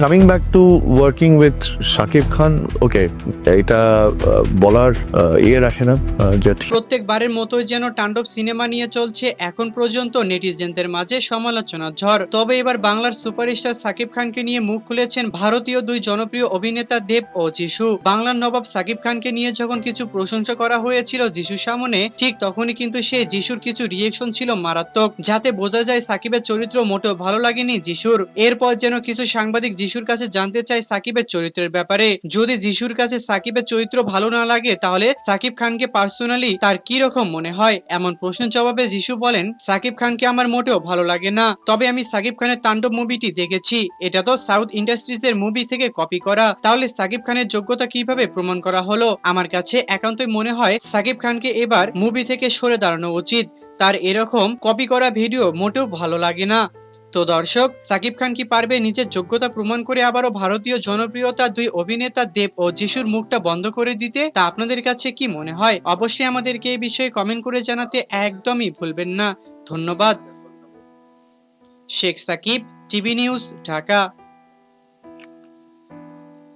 Coming back to working with Shakib Khan okay এটা বলার ইয়ে রাখে না প্রত্যেকবারের মতোই যেন তাণ্ডব সিনেমা নিয়ে চলছে এখন পর্যন্ত নেটিজেনদের মাঝে সমালোচনা ঝড়। তবে এবার বাংলার সুপারস্টার সাকিব খানকে নিয়ে মুখ খুলেছেন ভারতীয় দুই জনপ্রিয় অভিনেতা দেব ও যিশু। বাংলার নবাব সাকিব খানকে নিয়ে যখন কিছু প্রশংসা করা হয়েছিল যিশুর সামনে, ঠিক তখনই কিন্তু সে যিশুর কিছু রিয়েকশন ছিল মারাত্মক, যাতে বোঝা যায় সাকিবের চরিত্র মোটেও ভালো লাগেনি যিশুর। এরপর যেন কিছু সাংবাদিক যিশুর কাছে জানতে চায় সাকিবের চরিত্রের ব্যাপারে। যদি যিশুর কাছে সাকিবের চরিত্র ভালো না লাগে, তাহলে সাকিব খানকে পার্সোনালি তার কি রকম মনে হয়? এমন প্রশ্নের জবাবে যিশু বলেন, সাকিব খানকে আমার মোটেও ভালো লাগে না। তবে আমি সাকিব খানের তাণ্ডব মুভিটি দেখেছি। এটা তো সাউথ ইন্ডাস্ট্রিজ এর মুভি থেকে কপি করা। তাহলে সাকিব খানের যোগ্যতা কীভাবে প্রমাণ করা হলো? আমার কাছে একান্তই মনে হয়, সাকিব খানকে এবার মুভি থেকে সরে দাঁড়ানো উচিত। তার এরকম কপি করা ভিডিও মোটেও ভালো লাগে না। তো দর্শক সাকিব খান কি পারবে নিজের যোগ্যতা প্রমাণ করে আবারও ভারতীয় জনপ্রিয়তা দুই অভিনেতা দেব ও যিশুর মুখটা বন্ধ করে দিতে? তা আপনাদের কাছে কি মনে হয়? অবশ্যই আমাদেরকে এই বিষয়ে কমেন্ট করে জানাতে একদমই ভুলবেন না। ধন্যবাদ। Sheikh Sakib, TV news, Dhaka.